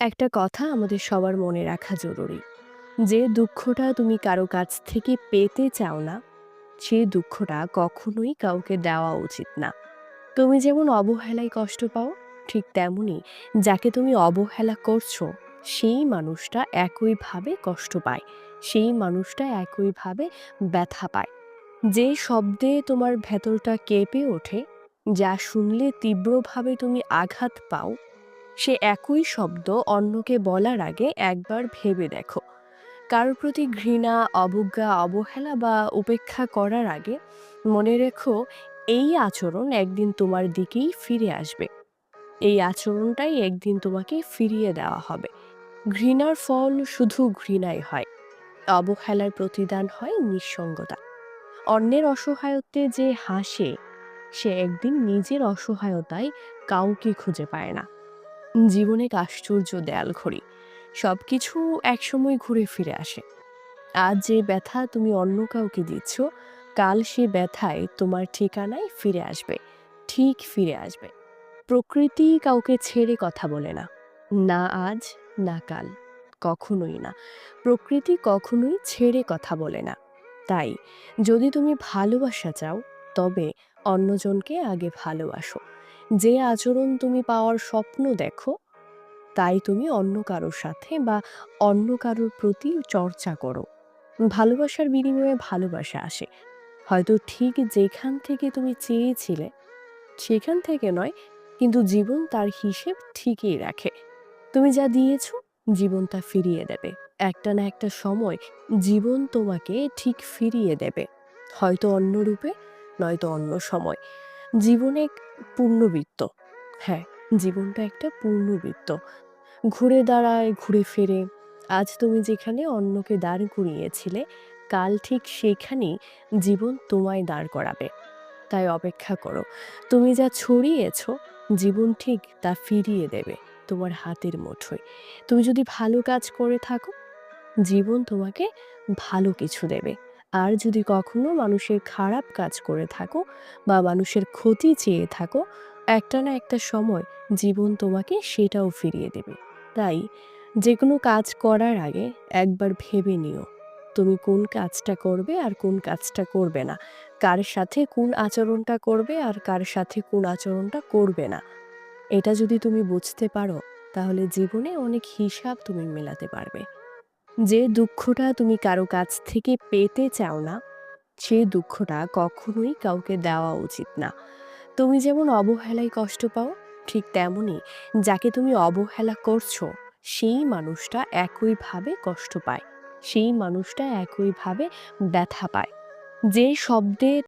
একটা কথা আমাদের সবার মনে রাখা জরুরি। যে দুঃখটা তুমি কারও কাছ থেকে পেতে চাও না, সেই দুঃখটা কখনোই কাউকে দেওয়া উচিত না। তুমি যেমন অবহেলায় কষ্ট পাও, ঠিক তেমনি যাকে তুমি অবহেলা করছ, সেই মানুষটা একইভাবে কষ্ট পায়। সেই মানুষটা একইভাবে ব্যথা পায়। যে শব্দে তোমার ভেতরটা কেঁপে ওঠে, যা শুনলে তীব্রভাবে তুমি আঘাত পাও, সে একই শব্দ অন্যকে বলার আগে একবার ভেবে দেখো। কারোর প্রতি ঘৃণা, অবজ্ঞা, অবহেলা বা উপেক্ষা করার আগে মনে রেখো এই আচরণ একদিন তোমার দিকেই ফিরে আসবে। এই আচরণটাই একদিন তোমাকে ফিরিয়ে দেওয়া হবে। ঘৃণার ফল শুধু ঘৃণাই হয়। অবহেলার প্রতিদান হয় নিঃসঙ্গতা। অন্যের অসহায়ত্বে যে হাসে, সে একদিন নিজের অসহায়তায় কাউকে খুঁজে পায় না। জীবন এক আশ্চর্য দেয়াল ঘড়ি। সবকিছু একসময় ঘুরে ফিরে আসে। আজ যে ব্যথা তুমি অন্য কাউকে দিচ্ছ, কাল সে ব্যথায় তোমার ঠিকানায় ফিরে আসবে। ঠিক ফিরে আসবে। প্রকৃতি কাউকে ছেড়ে কথা বলে না। না আজ, না কাল। কখনোই না। প্রকৃতি কখনোই ছেড়ে কথা বলে না। তাই যদি তুমি ভালোবাসা চাও, তবে অন্যজনকে আগে ভালোবাসো। যে আচরণ তুমি পাওয়ার স্বপ্ন দেখো, তাই তুমি অন্য কারোর সাথে বা অন্য কারোর প্রতি চর্চা করো। ভালোবাসার বিনিময়ে ভালোবাসা আসে। হয়তো ঠিক যেখান থেকে তুমি চেয়েছিলে, সেখান থেকে নয়, কিন্তু জীবন তার হিসেব ঠিকই রাখে। তুমি যা দিয়েছ, জীবন তা ফিরিয়ে দেবে। একটা না একটা সময় জীবন তোমাকে ঠিক ফিরিয়ে দেবে। হয়তো অন্য রূপে, নয়তো অন্য সময়। জীবন পূর্ণবৃত্ত। হ্যাঁ, জীবনটা একটা পূর্ণবৃত্ত। ঘুরে দাঁড়ায়, ঘুরে ফেরে। আজ তুমি যেখানে অন্যকে দাঁড় করিয়েছিলে, কাল ঠিক সেখানেই জীবন তোমায় দাঁড় করাবে। তাই অপেক্ষা করো। তুমি যা ছড়িয়েছ, জীবন ঠিক তা ফিরিয়ে দেবে তোমার হাতের মুঠোয়। তুমি যদি ভালো কাজ করে থাকো, জীবন তোমাকে ভালো কিছু দেবে। আর যদি কখনো মানুষের খারাপ কাজ করে থাকো বা মানুষের ক্ষতি চেয়ে থাকো, একটা না একটা সময় জীবন তোমাকে সেটাও ফিরিয়ে দেবে। তাই যে কোনো কাজ করার আগে একবার ভেবে নিও। তুমি কোন কাজটা করবে আর কোন কাজটা করবে না। কার সাথে কোন আচরণটা করবে আর কার সাথে কোন আচরণটা করবে না। এটা যদি তুমি বুঝতে পারো, তাহলে জীবনে অনেক হিসাব তুমি মেলাতে পারবে। যে দুঃখটা তুমি কারও কাছ থেকে পেতে চাও না, সেই দুঃখটা কখনোই কাউকে দেওয়া উচিত না। তুমি যেমন অবহেলায় কষ্ট পাও, ঠিক তেমনই যাকে তুমি অবহেলা করছ, সেই মানুষটা একইভাবে কষ্ট পায়। সেই মানুষটা একইভাবে ব্যথা পায়। যে শব্দে